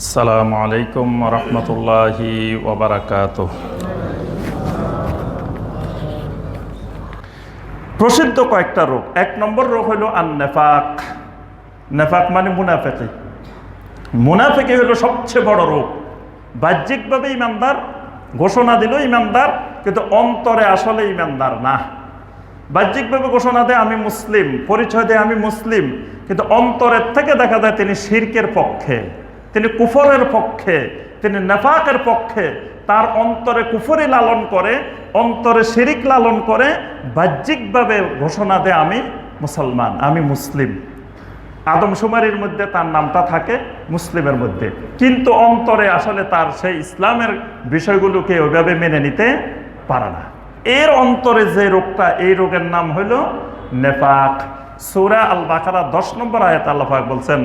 আসসালামু আলাইকুম রহমতুল্লাহি ওবরাকাত প্রসিদ্ধ কয়েকটা রোগ। এক নম্বর রোগ হলো আন নেফাক নেফাক মানে মুনাফেকি। মুনাফেকি হইল সবচেয়ে বড় রোগ। বাহ্যিকভাবে ইমানদার, ঘোষণা দিল ইমানদার, কিন্তু অন্তরে আসলে ইমানদার না। বাহ্যিকভাবে ঘোষণা দেয়, আমি মুসলিম। পরিচয় দেয়, আমি মুসলিম। কিন্তু অন্তরের থেকে দেখা যায় তিনি শির্কের পক্ষে। তিনি কুফরের পক্ষে, তিনি নেফাকের পক্ষে, তার অন্তরে কুফরি লালন করে, অন্তরে শিরিক লালন করে, বাহ্যিকভাবে ঘোষণা দেয়, আমি মুসলমান, আমি মুসলিম। আদমশুমারির মধ্যে তার নামটা থাকে, মুসলিমের মধ্যে। কিন্তু অন্তরে আসলে তার সেই ইসলামের বিষয়গুলোকে ওইভাবে মেনে নিতে পারে না। এর অন্তরে যে রোগটা, এই রোগের নাম হইল নেফাক। সুরা আল বাকারা দশ নম্বর আয়াত আল্লাহাক বলছেন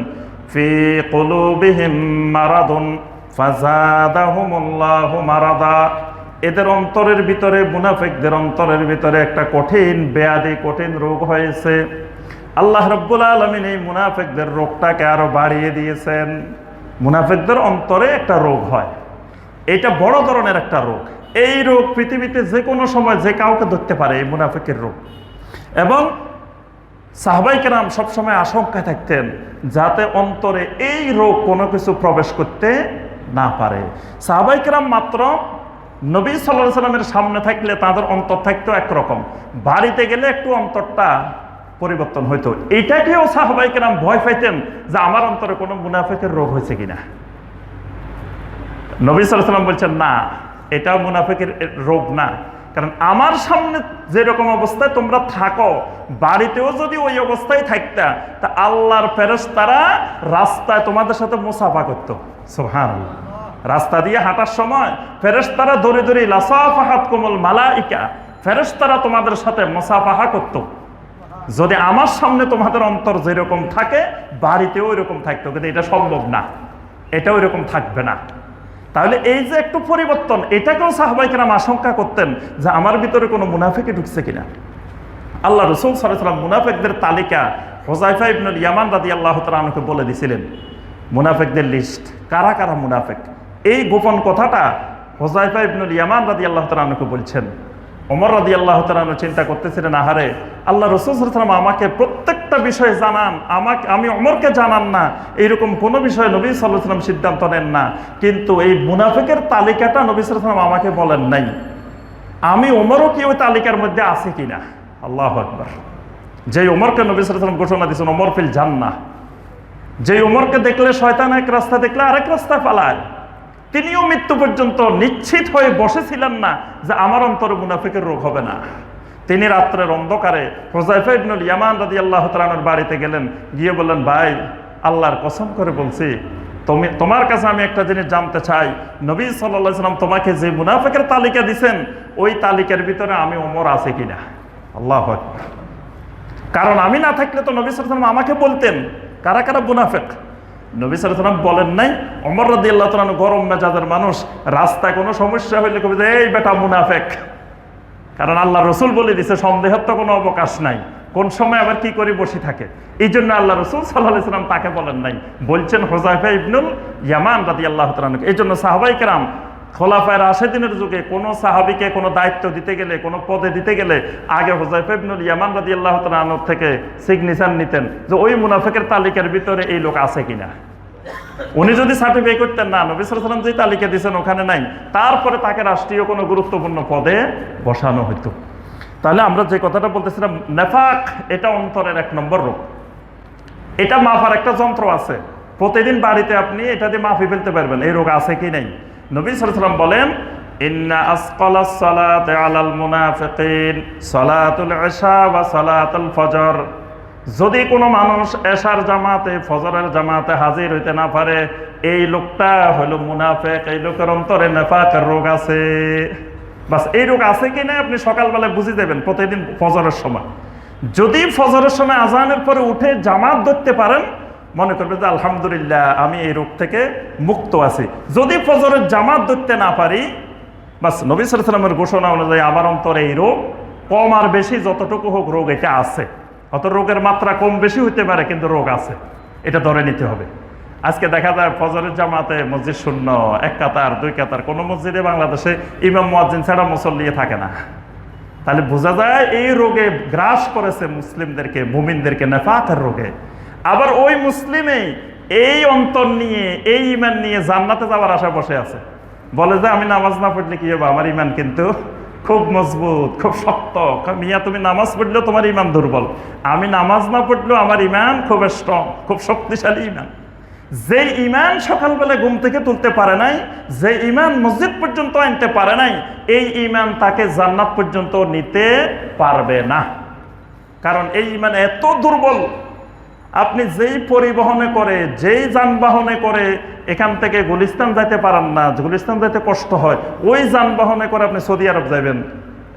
ফি কলুবিহিম মারাদুন ফাজাদাহুমুল্লাহু মারাদা। এদের অন্তরের ভিতরে, মুনাফিকদের অন্তরের ভিতরে একটা কঠিন, বেয়াদি, কঠিন রোগ হয়েছে। আল্লাহ রব্বুল আলমিন এই মুনাফিকদের রোগটাকে আরও বাড়িয়ে দিয়েছেন। মুনাফিকদের অন্তরে একটা রোগ হয়। এটা বড় ধরনের একটা রোগ। এই রোগ পৃথিবীতে যে কোনো সময় যে কাউকে ধরতে পারে এই মুনাফিকের রোগ। এবং সাহবাই কেরাম সবসময় আশঙ্কায় থাকতেন যাতে অন্তরে এই রোগ কোনো কিছু প্রবেশ করতে না পারে। সাহবাই কেরাম মাত্র নবী সাল্লাহ সাল্লামের সামনে থাকলে তাদের অন্তর থাকতো একরকম। বাড়িতে গেলে একটু অন্তরটা পরিবর্তন হইতো। এইটাকেও সাহবাই কেরাম ভয় পাইতেন যে আমার অন্তরে কোনো মুনাফিকের রোগ হয়েছে কিনা। নবী সাল্লাহ সাল্লাম বলছেন, না এটাও মুনাফিকের রোগ না। কারণ আমার সামনে যেরকম অবস্থায় তোমরা থাকো, বাড়িতেও যদি ওই অবস্থায় থাকতা, তা আল্লাহর ফেরস তারা রাস্তায় তোমাদের সাথে মুসাফা করতো। সোহান রাস্তা দিয়ে হাঁটার সময় ফেরেস তারা দড়ি দড়ি, লাসাফাহাত কোমল মালাইকা ফেরেস তারা তোমাদের সাথে মুসাফাহা করতো। যদি আমার সামনে তোমাদের অন্তর যেরকম থাকে, বাড়িতেও ওইরকম থাকতো। কিন্তু এটা সম্ভব না। এটা ওইরকম থাকবে না। তাহলে এই যে একটু পরিবর্তন, এটাকেও সাহবাইকেরাম আশঙ্কা করতেন যে আমার ভিতরে কোনো মুনাফিকে ঢুকছে কিনা। আল্লাহ রসুল সাল্লাম মুনাফেকদের তালিকা হোজাইফা ইবনুল ইয়ামান রাদি আল্লাহ তালকে বলে দিছিলেন, মুনাফেকদের লিস্ট কারা কারা মুনাফেক? এই গোপন কথাটা হোজাইফা ইবনুল ইয়ামান রাদি আল্লাহ তালকে বলছেন। অমর রাদি আল্লাহ তালন চিন্তা করতেছিলেন, আহারে, আল্লাহ রসুল আমাকে প্রত্যেকটা বিষয়ে জানান। আমাকে, আমি অমরকে জানান না। এইরকম কোনো বিষয়ে নবী সাল্লাম সিদ্ধান্ত নেন না। কিন্তু এই মুনাফিকের তালিকাটা নবী সাল্লাম আমাকে বলেন নাই। আমি ওমরও কি ওই তালিকার মধ্যে আছে কিনা? আল্লাহ আকবর। যে ওমরকে নবী সাল্লাম ঘোষণা দিয়েছেন, ওমর ফিল জান না যে ওমরকে দেখলে শয়তান এক রাস্তা দেখলে আরেক রাস্তা পালায়। তিনিও মৃত্যু পর্যন্ত নিশ্চিত হয়ে বসেছিলেন না যে আমার অন্তরে মুনাফিকের রোগ হবে না। তিনি রাত্রের অন্ধকারে বাড়িতে গেলেন, গিয়ে বললেন, ভাই, আল্লাহর কসম করে বলছি, তুমি তোমার কাছে আমি একটা জিনিস জানতে চাই। নবী সাল্লাম তোমাকে যে মুনাফিকের তালিকা দিছেন, ওই তালিকার ভিতরে আমি ওমর আছে কিনা? আল্লাহ কারণ আমি না থাকলে তো নবী সাল্লাম আমাকে বলতেন, কারা কারা মুনাফেক? নবী সালাম বলেন নাই অমর রাদি আল্লাহ তালান গরম মেজাজের মানুষ, রাস্তায় কোনো সমস্যা হইলে কবি এই বেটা মুনাফেক। কারণ আল্লাহ রসুল বলে দিছে, সন্দেহের তো কোনো অবকাশ নাই। কোন সময় আবার কি করে বসে থাকে? এই জন্য আল্লাহ রসুল সাল্লাহ তাকে বলেন নাই। বলছেন হোজাইফা ইবনুল ইয়ামান রাদি আল্লাহ তালানুক এই জন্য সাহাবাই কেরাম খোলাফায় রাশেদিনের যুগে কোনো সাহাবিকে কোনো দায়িত্ব দিতে গেলে, কোনো পদে দিতে গেলে আগে হোজাইফা ইবনুল ইয়ামান রাদি আল্লাহ তালানুর থেকে সিগনেচার নিতেন যে ওই মুনাফেকের তালিকার ভিতরে এই লোক আছে কিনা। উনি যদি সার্টিফাই করতেন না, নবী সালাম যে তালিকা দিয়েছেন ওখানে নাই, তারপরে তাকে রাষ্ট্রীয় কোনো গুরুত্বপূর্ণ পদে বসানো হতো তাহলে আমরা যে কথাটা বলতেছিলাম, নেফাক এটা অন্তরের এক নম্বর রোগ। এটা মাফার একটা যন্ত্র আছে। প্রতিদিন বাড়িতে আপনি এটা দিয়ে মাফি ফেলতে পারবেন, এই রোগ আছে কি নাই। নবী সালাম বলেন, ইন্না আলাল ফজর। যদি কোনো মানুষ এশার জামাতে, ফজরের জামাতে হাজির হইতে না পারে, এই লোকটা হলো মুনাফেক, এই লোকের অন্তরে নেফাকের রোগ আছে। বাস, এই রোগ আছে কি না আপনি সকালবেলায় বুঝে দেবেন প্রতিদিন ফজরের সময়। যদি ফজরের সময় আজানের পরে উঠে জামাত ধরতে পারেন মনে করবে যে আলহামদুলিল্লাহ, আমি এই রোগ থেকে মুক্ত আছি। যদি ফজরের জামাত ধরতে না পারি, বাস নবী সালামের ঘোষণা অনুযায়ী আমার অন্তরে এই রোগ, কম আর বেশি যতটুকু হোক রোগ এটা আছে। অত রোগের মাত্রা কম বেশি হইতে পারে, কিন্তু রোগ আছে। এটা ধরে নিতে হবে। আজকে দেখা যায় ফজরের জামাতে মসজিদ শূন্য, এক কাতার, দুই কাতার, কোনো মসজিদে বাংলাদেশে ইমাম, মুয়াজ্জিন ছাড়া মুসল্লিয়ে থাকে না। তাহলে বোঝা যায় এই রোগে গ্রাস করেছে মুসলিমদেরকে, মুমিনদেরকে, নেফাতের রোগে। আবার ওই মুসলিমেই এই অন্তর নিয়ে, এই ইমান নিয়ে জান্নাতে যাওয়ার আশা বসে আছে। বলে যে, আমি নামাজ না পড়লে কি হবে? আমার ইমান কিন্তু খুব মজবুত, খুব শক্ত। মিয়া, তুমি নামাজ পড়লেও তোমার ইমান দুর্বল। আমি নামাজ না পড়লেও আমার ইমান খুব স্ট্রং খুব শক্তিশালী ইমান যে ইমান সকালবেলা ঘুম থেকে তুলতে পারে নাই যে ইমান মসজিদ পর্যন্ত আনতে পারে নাই, এই ইমান তাকে জান্নাত পর্যন্ত নিতে পারবে না। কারণ এই ইমান এত দুর্বল আপনি যেই পরিবহনে করে, যেই যানবাহনে করে এখান থেকে গুলিস্তান যাইতে পারেন না গুলিস্তান যাইতে কষ্ট হয়, ওই যানবাহনে করে আপনি সৌদি আরব যাবেন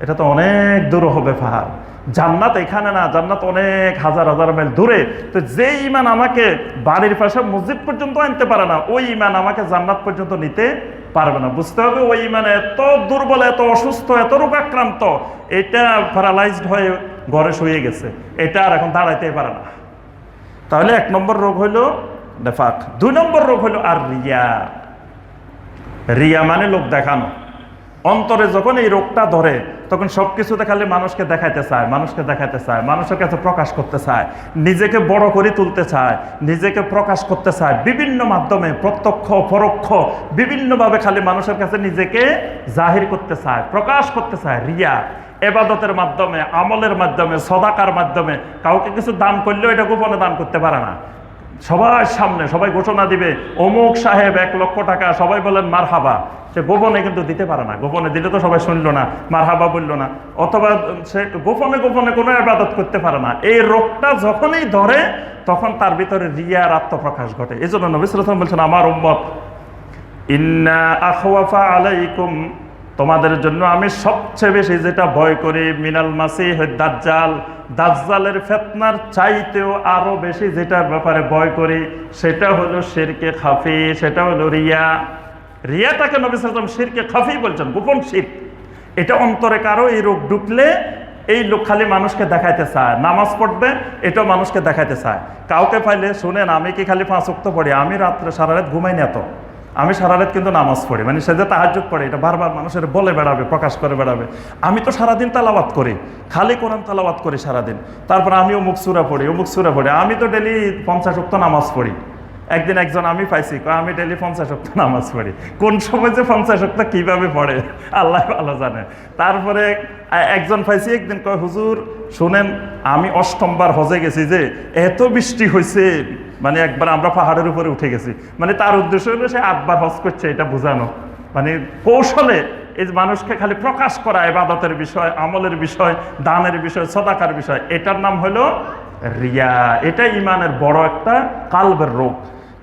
এটা তো অনেক দূর হবে পাহাড়। জান্নাত এখানে না, জান্নাত অনেক হাজার হাজার মাইল দূরে। তো যে ইমান আমাকে বাড়ির পাশে মসজিদ পর্যন্ত আনতে পারে না, ওই ইমান আমাকে জান্নাত পর্যন্ত নিতে পারবে না। বুঝতে হবে ওই ইমান এত দুর্বল, এত অসুস্থ, এত রোগাক্রান্ত, এটা প্যারালাইজড হয়ে ঘরে শুয়ে গেছে। এটা আর এখন দাঁড়াইতে পারে না। তাহলে এক নম্বর রোগ হইল নেফাক, দুই নম্বর রোগ হইল আর রিয়া। রিয়া মানে লোক দেখানো। অন্তরে যখন এই রোগটা ধরে, তখন সব সবকিছু দেখালে মানুষকে দেখাইতে চায়, মানুষকে দেখাইতে চায়, মানুষের কাছে প্রকাশ করতে চায়, নিজেকে বড় করে তুলতে চায়, নিজেকে প্রকাশ করতে চায়, বিভিন্ন মাধ্যমে প্রত্যক্ষ, পরোক্ষ, বিভিন্নভাবে খালি মানুষের কাছে নিজেকে জাহির করতে চায়, প্রকাশ করতে চায়, রিয়া। এবাদতের মাধ্যমে, আমলের মাধ্যমে, সদাকার মাধ্যমে কাউকে কিছু দান করলেও এটা গোপনে দান করতে পারে না। সবার সামনে সবাই ঘোষণা দিবে, অমুক সাহেব এক লক্ষ টাকা, সবাই বলেন মার হাবা সে গোপনে কিন্তু দিতে পারে না। গোপনে দিলে তো সবাই শুনলো না মার হাবা বলল না। অথবা সে গোপনে গোপনে কোনো আবাদত করতে পারে না। এই রোগটা যখনই ধরে, তখন তার ভিতরে রিয়ার আত্মপ্রকাশ ঘটে। এই জন্য নবিসাম বলছেন, আমার উম্মত, ইন্না আলাইকুম তোমাদের জন্য আমি সবচেয়ে বেশি যেটা ভয় করি মিনাল মাসি দাজ্জাল, দাজ্জালের ফেতনার চাইতেও আরও বেশি যেটার ব্যাপারে ভয় করি, সেটা হলো শিরকে খাফি, সেটা হলো রিয়া। রিয়াটাকে নবী সাল্লাম শিরকে খাফি বলছেন, গোপন শির। এটা অন্তরে কারও এই রোগ ঢুকলে এই লোক খালি মানুষকে দেখাইতে চায়, নামাজ পড়বে, এটাও মানুষকে দেখাইতে চায়। কাউকে পাইলে শুনেন, আমি কি খালি পাঁচ অক্ত পড়ি? আমি রাত্রে সারা রাত ঘুমাই না তো। আমি সারা রাত কিন্তু নামাজ পড়ি মানে সে যে তাহাজুদ পড়ে, এটা বারবার মানুষের বলে বেড়াবে, প্রকাশ করে বেড়াবে। আমি তো সারাদিন তালাবাত করি, খালি কোরআন তালাবাত করি সারাদিন। তারপর আমি অমুক সুরা পড়ি, অমুক সুরা পড়ি, আমি তো ডেলি পঞ্চাশ অক্ত নামাজ পড়ি। একদিন একজন আমি পাইছি আমি ডেলি পঞ্চাশ অক্ত নামাজ পড়ি। কোন সময় যে পঞ্চাশ অক্ত কীভাবে পড়ে, আল্লাহ ভালো জানে। তারপরে একজন পাইছি, একদিন কয়, হুজুর, শুনেন, আমি অষ্টমবার হজে গেছি যে, এত বৃষ্টি হয়েছে মানে একবার আমরা পাহাড়ের উপরে উঠে গেছি। মানে তার উদ্দেশ্য হলো সে আটবার হজ করছে, এটা বোঝানো। মানে কৌশলে এই মানুষকে খালি প্রকাশ করা এবাদতের বিষয়, আমলের বিষয়, দানের বিষয়, সদাকার বিষয়, এটার নাম হলো রিয়া। এটা ইমানের বড় একটা কালবের রোগ।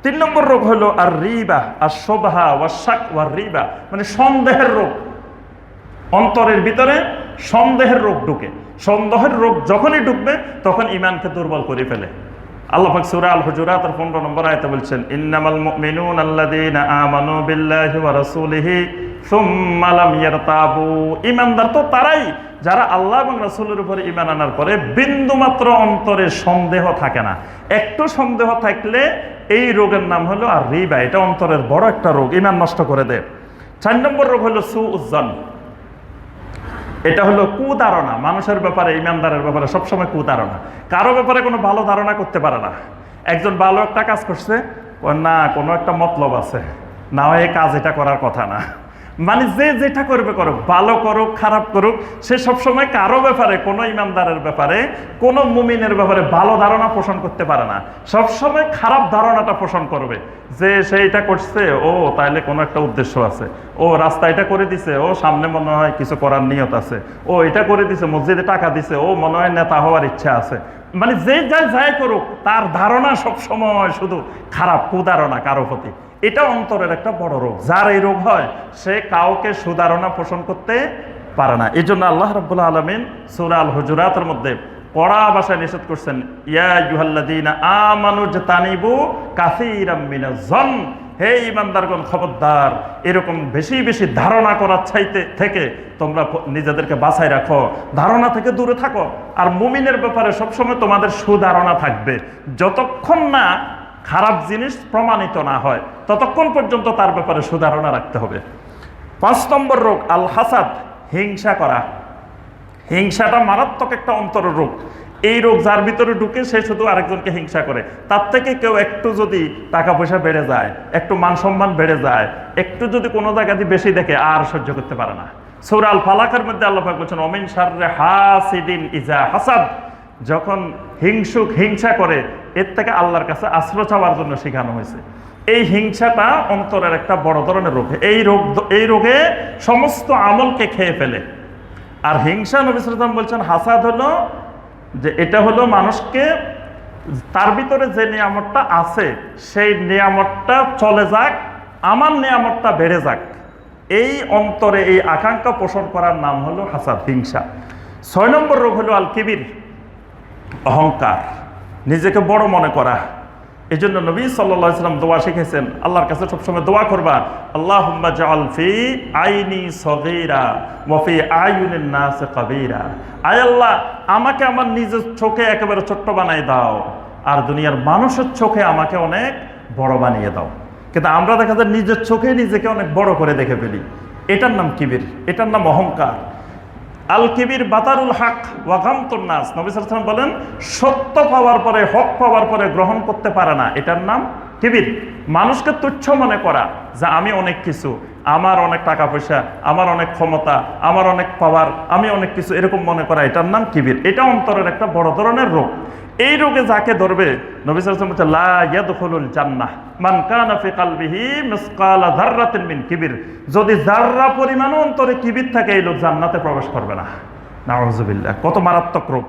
তিন নম্বর রোগ হলো আর রিবা আর শোভা ওয়া শাক ওয়া রিবা মানে সন্দেহের রোগ। অন্তরের ভিতরে সন্দেহের রোগ ঢুকে। সন্দেহের রোগ যখনই ঢুকবে, তখন ইমানকে দুর্বল করে ফেলে। আল্লাহ আল হুজুরাত এর 15 নম্বর বলছেন, ইন্নামাল আমানু বিল্লাহি তো তারাই, যারা আল্লাহ এবং রাসূলের উপরে ঈমান আনার পরে বিন্দুমাত্র অন্তরে সন্দেহ থাকে না। একটু সন্দেহ থাকলে এই রোগের নাম হলো আর রিবা, এটা অন্তরের বড় একটা রোগ, ঈমান নষ্ট করে দেয়। চার নম্বর রোগ হলো সুউজ্জান এটা হলো কুধারণা মানুষের ব্যাপারে, ইমানদারের ব্যাপারে সবসময় কুধারণা কারও ব্যাপারে কোনো ভালো ধারণা করতে পারে না। একজন ভালো একটা কাজ করছে না, কোনো একটা মতলব আছে। না হয় কাজ এটা করার কথা না। মানে যে যেটা করবে করুক, ভালো করুক, খারাপ করুক, সে সবসময় কারও ব্যাপারে, কোনো ইমানদারের ব্যাপারে, কোনো মুমিনের ব্যাপারে ভালো ধারণা পোষণ করতে পারে না। সবসময় খারাপ ধারণাটা পোষণ করবে। যে সে এটা করছে, ও তাইলে কোনো একটা উদ্দেশ্য আছে। ও রাস্তা এটা করে দিছে, ও সামনে মনে হয় কিছু করার নিয়ত আছে। ও এটা করে দিছে, মসজিদে টাকা দিছে, ও মনে হয় নেতা হওয়ার ইচ্ছা আছে। মানে যে যা যাই করুক, তার ধারণা সব সময় শুধু খারাপ, কুধারণা কারও প্রতি। এটা অন্তরের একটা বড় রোগ। যার এই রোগ হয়, সে কাউকে সুধারণা পোষণ করতে পারে না। এই জন্য আল্লাহ রব্বুল্লাহ আলমিন সুরাল হুজুরাতের মধ্যে কড়া ভাষায় নিষেধ করছেন, ইয়া আমানু জাতানিবু কাসীরাম মিনাজ জন হে ইমানদারগণ খবরদার, এরকম বেশি বেশি ধারণা করার চাইতে থেকে তোমরা নিজেদেরকে বাঁচাই রাখো, ধারণা থেকে দূরে থাকো। আর মুমিনের ব্যাপারে সবসময় তোমাদের সুধারণা থাকবে। যতক্ষণ না খারাপ জিনিস প্রমাণিত না হয়। ততক্ষণ পর্যন্ত তার ব্যাপারে সুধারণা রাখতে হবে। পাঁচ নম্বর রোগ আল হাসাদ হিংসা করা। হিংসাটা মারাত্মক একটা অন্তর রোগ। এই রোগ যার ভিতরে ঢুকে সে শুধু আরেকজনকে হিংসা করে। তার থেকে কেউ একটু যদি টাকা পয়সা বেড়ে যায়, একটু মান সম্মান বেড়ে যায়, একটু যদি কোনো জায়গাতে বেশি দেখে, আর সহ্য করতে পারে না। সৌরাল ফালাকের মধ্যে আল্লাহ বলছেন অমিন সাররে হাসিদিন ইজা হাসাদ। যখন হিংসুক হিংসা করে, এর থেকে আল্লাহর কাছে আশ্রয় চাওয়ার জন্য শেখানো হয়েছে। এই হিংসাটা অন্তরের একটা বড় ধরনের রোগ। এই রোগ, এই রোগে সমস্ত আমলকে খেয়ে ফেলে। আর হিংসা নবী সাল্লাম বলছেন, হাসাদ হলো যে এটা হলো মানুষকে, তার ভিতরে যে নিয়ামতটা আছে, সেই নিয়ামতটা চলে যাক, আমার নিয়ামতটা বেড়ে যাক। এই অন্তরে এই আকাঙ্ক্ষা পোষণ করার নাম হলো হাসাদ, হিংসা। ছয় নম্বর রোগ হলো আল কিবির অহংকার, নিজেকে বড় মনে করা। এই জন্য নবী সাল্লাম দোয়া শিখেছেন, আল্লাহর কাছে সবসময় দোয়া করবা আল্লাহ আইনি আল্লাহ, আমাকে আমার নিজের চোখে একেবারে ছোট্ট বানাই দাও, আর দুনিয়ার মানুষের চোখে আমাকে অনেক বড় বানিয়ে দাও। কিন্তু আমরা দেখা যায় নিজের চোখে নিজেকে অনেক বড় করে দেখে ফেলি। এটার নাম কিবির, এটার নাম অহংকার। আল কিবির বাতারুল হাক ওয়াকামতুন নাস। নবী বলেন, সত্য পাওয়ার পরে, হক পাওয়ার পরে গ্রহণ করতে পারে না। এটার নাম কিবির। মানুষকে তুচ্ছ মনে করা যে আমি অনেক কিছু, আমার অনেক টাকা পয়সা আমার অনেক ক্ষমতা, আমার অনেক পাওয়ার আমি অনেক কিছু, এরকম মনে করা, এটার নাম কিবির। এটা অন্তরের একটা বড় ধরনের রোগ। এই রোগে যাকে ধরবে জান্নাহ। কলবিহি কিবির। যদি যাররা পরিমাণ অন্তরে কিবির থাকে, এই লোক জান্নাতে প্রবেশ করবে না। কত মারাত্মক রোগ।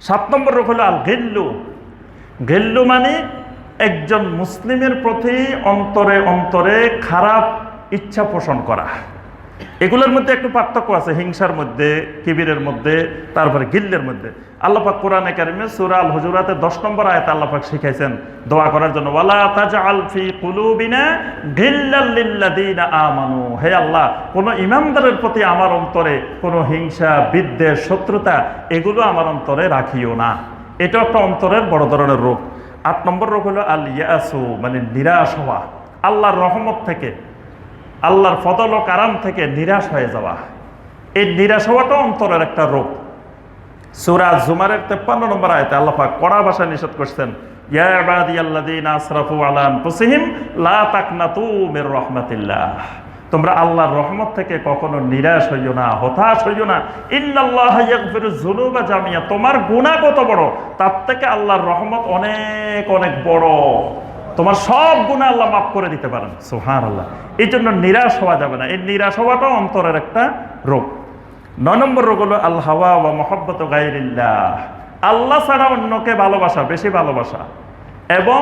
সাত নম্বর রোগ হলো আল গিল্লু। গিল্লু মানে একজন মুসলিমের প্রতি অন্তরে অন্তরে খারাপ ইচ্ছা পোষণ করা। এগুলোর মধ্যে একটু পার্থক্য আছে, হিংসার মধ্যে, কিবিরের মধ্যে, তারপরে গিল্লের মধ্যে। আল্লাপাক কোরআনে কারিমে সুরা আল হুজুরাতে দশ নম্বর আয়তে আল্লাপাক শিখাইছেন, দোয়া করার জন্য, ওয়ালা গিল্লাল আমানু। হে আল্লাহ, কোন ইমানদারের প্রতি আমার অন্তরে কোনো হিংসা, বিদ্বেষ, শত্রুতা, এগুলো আমার অন্তরে রাখিও না। এটা একটা অন্তরের বড় ধরনের রোগ। আট নম্বর রোগ হলো আল ইয়াসু মানে নিরাশ হওয়া। আল্লাহর রহমত থেকে আল্লাহর ফদল ও কারাম থেকে নিরাশ হয়ে যাওয়া। এই নিরাশ হওয়াটা অন্তরের একটা রোগ। সুরা জুমারের তেপ্পান্ন নম্বর আয়তে আল্লাহাক কড়া ভাষায় নিষেধ করছেন তোমরা আল্লাহর রহমত থেকে কখনো নিরাশ হইও না, হতাশ হইও না। যুনুবা জামিয়া। তোমার গুনাহ কত বড়? তার থেকে আল্লাহর রহমত অনেক অনেক বড়। তোমার সব গুণা আল্লাহ মাফ করে দিতে পারেন। সোহান আল্লাহ এই জন্য নিরাশ হওয়া যাবে না। এই নিরাশ হওয়াটাও অন্তরের একটা রোগ। নয় নম্বর রোগ হলো আল হাওয়া বা মহব্বত গাইরিল্লাহ আল্লাহ ছাড়া অন্যকে ভালোবাসা, বেশি ভালোবাসা। এবং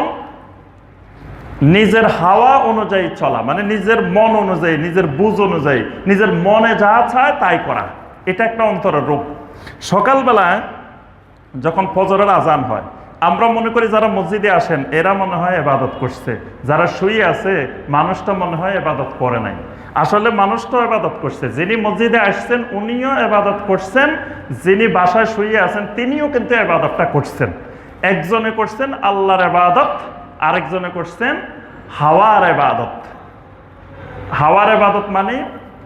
নিজের হাওয়া অনুযায়ী চলা মানে নিজের মন অনুযায়ী, নিজের বুঝ অনুযায়ী, নিজের মনে যা চায় তাই করা। এটা একটা অন্তরের রোগ। সকালবেলা যখন ফজরের আজান হয় আমরা মনে করি যারা মসজিদে আসেন, এরা মনে হয় এবাদত করছে। যারা শুয়ে আছে, মানুষটা মনে হয় এবাদত করে নাই। আসলে মানুষটাও এবাদত করছে। যিনি মসজিদে আসছেন, উনিও এবাদত করছেন। যিনি বাসায় শুয়ে আছেন, তিনিও কিন্তু এবাদতটা করছেন। একজনে করছেন আল্লাহর এবাদত আরেকজনে করছেন হাওয়ার এবাদত হাওয়ার এবাদত মানে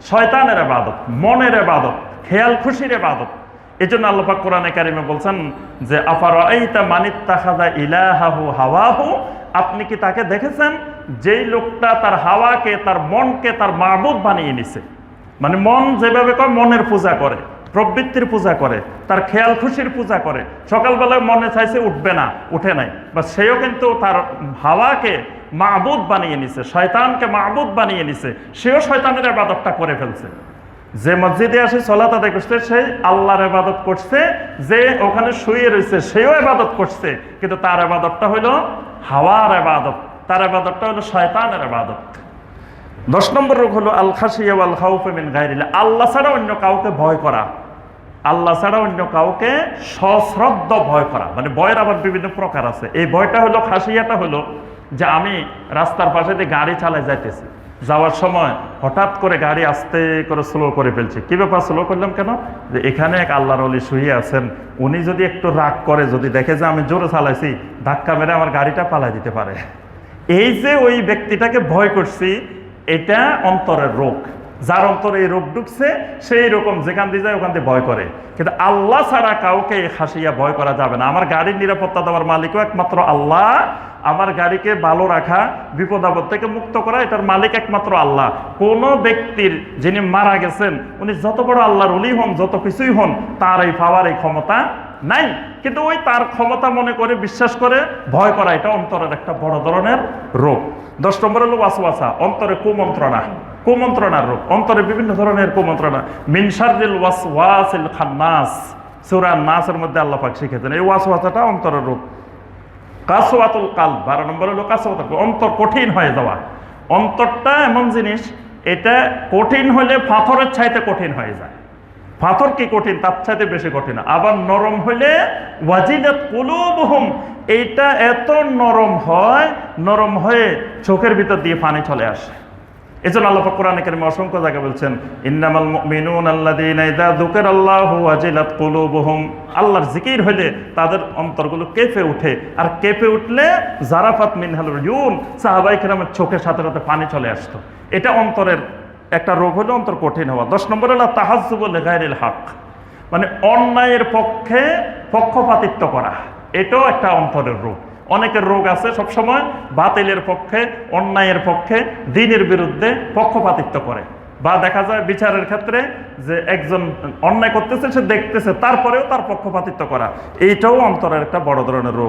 শয়তানের এবাদত মনের এবাদত খেয়াল খুশির এবাদত এই জন্য আল্লাপাক কোরআনে কারিমে বলছেন যে আফার খাদা ইলাহাহু হাওয়াহু? আপনি কি তাকে দেখেছেন? যেই লোকটা তার হাওয়াকে, তার মনকে, তার মাহবুদ বানিয়ে নিছে। মানে মন যেভাবে কয়, মনের পূজা করে, প্রবৃত্তির পূজা করে, তার খেয়াল খুশির পূজা করে। সকালবেলায় মনে চাইছে উঠবে না, উঠে নাই। বা সেও কিন্তু তার হাওয়াকে মাহবুদ বানিয়ে নিছে, শয়তানকে মাহবুদ বানিয়ে নিছে। সেও শয়তানের আবাদতটা করে ফেলছে। যে মসজিদে আসে, সলাত আদায় করছে, সে আল্লাহর এবাদত করছে, যে ওখানে শুয়ে রয়েছে, সেও এবাদত করছে। কিন্তু তার এবাদতটা হইল হাওয়ার এবাদত তার এবাদতটা হলো শয়তানের এবাদত দশ নম্বর রোগ হলো আল খাসিয়া আল খাউফেমিন গাইরিল্লা আল্লাহ ছাড়া অন্য কাউকে ভয় করা। আল্লাহ ছাড়া অন্য কাউকে সশ্রদ্ধ ভয় করা। মানে ভয়ের আবার বিভিন্ন প্রকার আছে। এই ভয়টা হলো খাসিয়াটা হলো যে আমি রাস্তার পাশে দিয়ে গাড়ি চালায় যাইতেছি। যাওয়ার সময় হঠাৎ করে গাড়ি আস্তে করে স্লো করে ফেলছে। কি ব্যাপার স্লো করলাম কেন? যে এখানে এক আল্লাহর অলি শুয়ে আছেন, উনি যদি একটু রাগ করে, যদি দেখে যে আমি জোরে চালাইছি, ধাক্কা মেরে আমার গাড়িটা পালাই দিতে পারে। এই যে ওই ব্যক্তিটাকে ভয় করছি, এটা অন্তরের রোগ। যার অন্তরে এই রোগ ঢুকছে, সেই রকম যেখান দিয়ে যায় ওখান দিয়ে ভয় করে। কিন্তু আল্লাহ ছাড়া কাউকে হাসিয়া ভয় করা যাবে না। আমার গাড়ির নিরাপত্তা দেওয়ার মালিকও একমাত্র আল্লাহ। আমার গাড়িকে ভালো রাখা, বিপদ আপদ থেকে মুক্ত করা, এটার মালিক একমাত্র আল্লাহ। কোন ব্যক্তির যিনি মারা গেছেন, উনি যত বড় আল্লাহর উলি হন, যত কিছুই হন, তার এই পাওয়ার, এই ক্ষমতা নাই। কিন্তু ওই তার ক্ষমতা মনে করে, বিশ্বাস করে, ভয় করা, এটা অন্তরের একটা বড় ধরনের রোগ। দশ নম্বর হলো ওয়াসওয়াসা, অন্তরে কুমন্ত্রণা। কুমন্ত্রণার রোগ অন্তরে বিভিন্ন ধরনের কুমন্ত্রণা। মিনসারিল ওয়াসওয়াসিল খান্নাস। সূরা নাসের মধ্যে আল্লাহ পাক শিখেছেন। এই ওয়াসওয়াসাটা অন্তরের রোগ কাসওয়াতুল কাল বারো নম্বর হলো কাসওয়াতুল অন্তর কঠিন হয়ে যাওয়া। অন্তরটা এমন জিনিস, এটা কঠিন হলে পাথরের চাইতে কঠিন হয়ে যায়। পাথর কি কঠিন? তার চাইতে বেশি কঠিন। আবার নরম হলে ওয়াজিদাত কুলুবহুম। এইটা এত নরম হয়, নরম হয়ে চোখের ভিতর দিয়ে পানি চলে আসে। এজন্য আল্লাহ কোরআনে কারিমে অসংখ্য জায়গা বলছেন, ইন্নামাল মুমিনুন আল্লাযীনা ইযা যুকিরাল্লাহু ওয়াজিলাত কুলুবুহুম। আল্লাহর জিকির হইলে তাদের অন্তরগুলো কেঁপে ওঠে আর কেঁপে উঠলে জারাফাত মিনহাল ইউন সাহাবাই কেরামের চোখের সাথে সাথে পানি চলে আসতো। এটা অন্তরের একটা রোগ হলে অন্তর কঠিন হওয়া। দশ নম্বর হলো তাহাজুবুল গায়রিল হক। মানে অন্যায়ের পক্ষে পক্ষপাতিত্ব করা। এটাও একটা অন্তরের রোগ। অনেকের রোগ আছে সবসময় বাতিলের পক্ষে, অন্যায়ের পক্ষে, দিনের বিরুদ্ধে পক্ষপাতিত্ব করে। বা দেখা যায় বিচারের ক্ষেত্রে যে একজন অন্যায় করতেছে, সে দেখতেছে, তারপরেও তার পক্ষপাতিত্ব করা। এইটাও অন্তরের একটা বড় ধরনের রোগ।